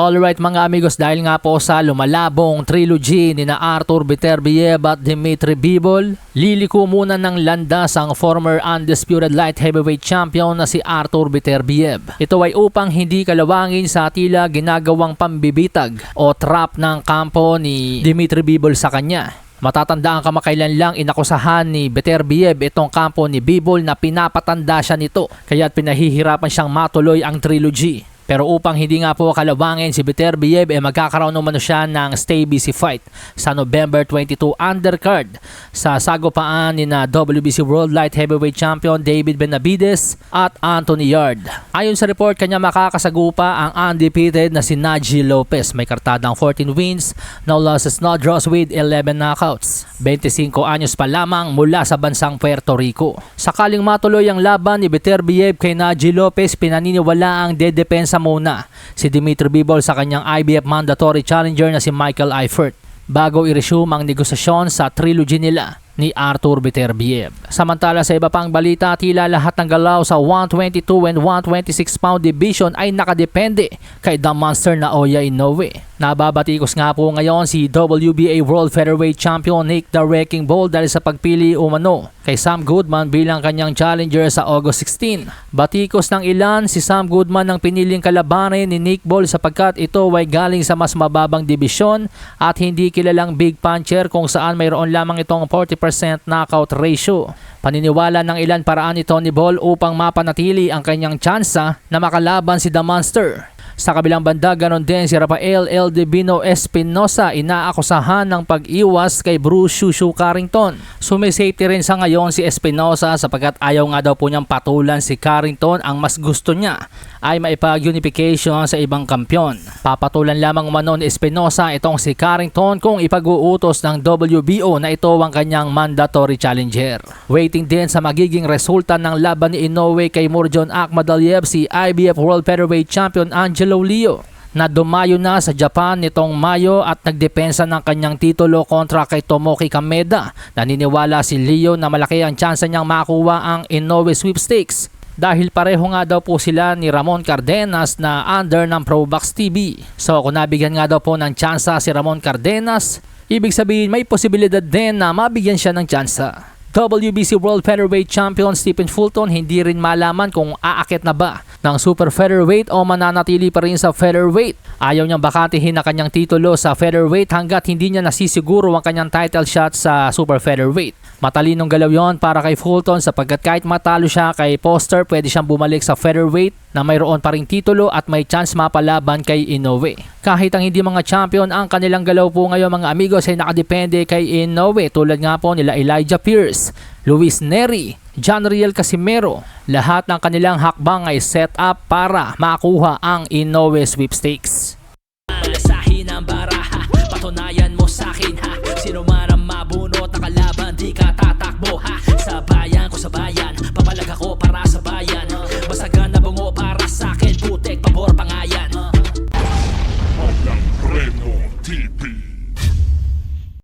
Alright mga amigos, dahil nga po sa lumalabong trilogy ni na Arthur Beterbiev at Dimitri Bivol, liliko muna ng landas ang former undisputed light heavyweight champion na si Arthur Beterbiev. Ito ay upang hindi kalawangin sa tila ginagawang pambibitag o trap ng kampo ni Dimitri Bivol sa kanya. Matatandaan kamakailan lang inakusahan ni Beterbiev itong kampo ni Bivol na pinapatanda siya nito kaya't pinahihirapan siyang matuloy ang trilogy. Pero upang hindi nga po kalawangin si Beterbiev eh magkakaroon naman siya ng stay busy fight sa November 22 undercard sa sagupaan ni na WBC World Light Heavyweight Champion David Benavides at Anthony Yard. Ayon sa report kanya makakasagupa ang undefeated na si Najee Lopez may kartadang 14 wins, no losses, no draws with 11 knockouts. 25 anyos pa lamang mula sa bansang Puerto Rico. Sakaling matuloy ang laban ni Beterbiev kay Najee Lopez pinaniniwala ang dedepensa muna si Dimitri Bivol sa kanyang IBF mandatory challenger na si Michael Eifert bago i-resume ang negosasyon sa trilogy nila ni Arthur Beterbiev. Samantala sa iba pang balita, tila lahat ng galaw sa 122 and 126 pound division ay nakadepende kay The Monster na Oya Inoue. Nababatikos nga po ngayon si WBA World Featherweight Champion Nick the Wrecking Ball dahil sa pagpili umano kay Sam Goodman bilang kanyang challenger sa August 16. Batikos ng ilan si Sam Goodman ang piniling kalabanin ni Nick Ball sapagkat ito ay galing sa mas mababang dibisyon at hindi kilalang big puncher kung saan mayroon lamang itong 40% knockout ratio. Paniniwala ng ilan paraan ito ni Ball upang mapanatili ang kanyang tsansa na makalaban si The Monster. Sa kabilang banda, ganon din si Rafael L. Divino Espinosa inaakusahan ng pag-iwas kay Bruce Shushu Carrington. Sumisafety rin sa ngayon si Espinosa sapagkat ayaw nga daw po niyang patulan si Carrington. Ang mas gusto niya ay maipag-unification sa ibang kampyon. Papatulan lamang umano ni Espinosa itong si Carrington kung ipag-uutos ng WBO na ito ang kanyang mandatory challenger. Waiting din sa magiging resulta ng laban ni Inoue kay Murjon Akhmadaliev si IBF World Featherweight Champion Angelo Leo na dumayo na sa Japan nitong Mayo at nagdepensa ng kanyang titulo kontra kay Tomoki Kameda. Naniniwala si Leo na malaki ang tsansa niyang makuha ang Inoue sweepstakes dahil pareho nga daw po sila ni Ramon Cardenas na under ng Probox TV. So kung nabigyan nga daw po ng tsansa si Ramon Cardenas, ibig sabihin may posibilidad din na mabigyan siya ng tsansa. WBC World Featherweight Champion Stephen Fulton hindi rin malaman kung aakit na ba ng Super Featherweight o mananatili pa rin sa Featherweight. Ayaw niyang bakatihin na kanyang titulo sa Featherweight hanggat hindi niya nasisiguro ang kanyang title shot sa Super Featherweight. Matalinong galaw yon para kay Fulton sapagkat kahit matalo siya kay Poster pwede siyang bumalik sa featherweight na mayroon pa ring titulo at may chance mapalaban kay Inoue. Kahit ang hindi mga champion ang kanilang galaw po ngayon mga amigos ay nakadepende kay Inoue tulad nga po nila Elijah Pierce, Luis Neri, John Riel Casimero. Lahat ng kanilang hakbang ay set up para makuha ang Inoue sweepstakes.